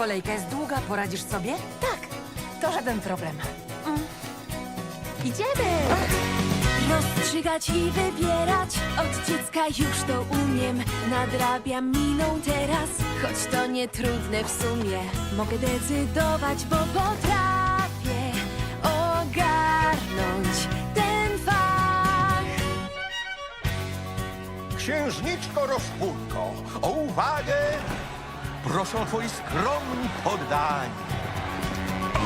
Kolejka jest długa, poradzisz sobie? Tak, to żaden problem. Mm. Idziemy! Rozstrzygać i wybierać Od dziecka już to umiem Nadrabiam miną teraz Choć to nie trudne w sumie Mogę decydować, bo potrafię Ogarnąć ten fach Księżniczko Roszpunko, o uwagę! Proszę twoi skromni poddani.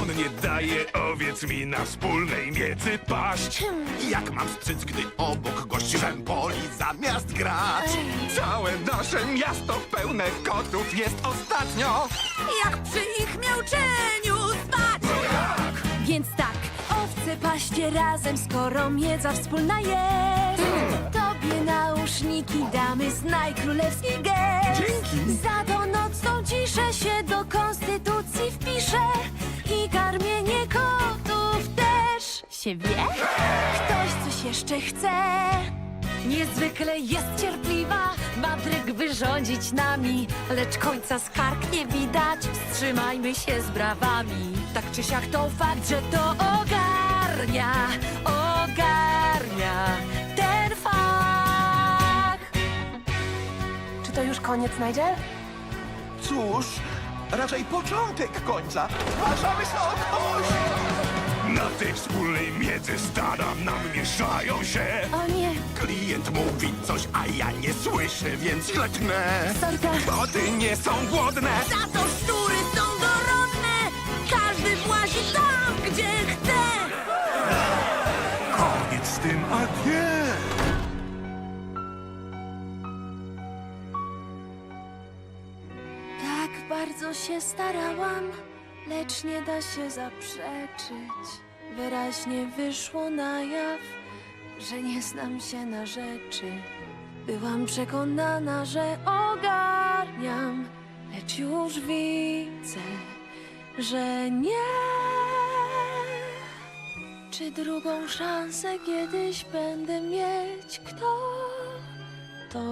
On nie daje owiec mi na wspólnej miecy paść. Jak mam strzec, gdy obok gość rzępoli zamiast grać? Całe nasze miasto pełne kotów jest ostatnio. Jak przy ich miauczeniu spać Więc tak, owce paście razem Skoro miedza wspólna jest Nauszniki damy Znaj królewski gest Dzięki. Za to nocną ciszę się Do konstytucji wpiszę I karmienie kotów też Się wie? Ktoś coś jeszcze chce Niezwykle jest cierpliwa, ma tryk wyrządzić nami, lecz końca skarg nie widać. Wstrzymajmy się z brawami. Tak czy siak to fakt, że to ogarnia, koniec, Nigel? Cóż, raczej początek końca. Zgłaszamy się o kość! Na tej wspólnej miecy stada nam mieszają się. O nie, Klient mówi coś, a ja nie słyszę, więc klecnę. Sorka. Koty nie są głodne. Za to szczury są dorodne! Każdy włazi tam, gdzie chce! Koniec z tym, a nie. Bardzo się starałam, lecz nie da się zaprzeczyć. Wyraźnie wyszło na jaw, że nie znam się na rzeczy. Byłam przekonana, że ogarniam, lecz już widzę, że nie. Czy drugą szansę kiedyś będę mieć? Kto to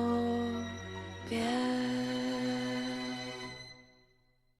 wie?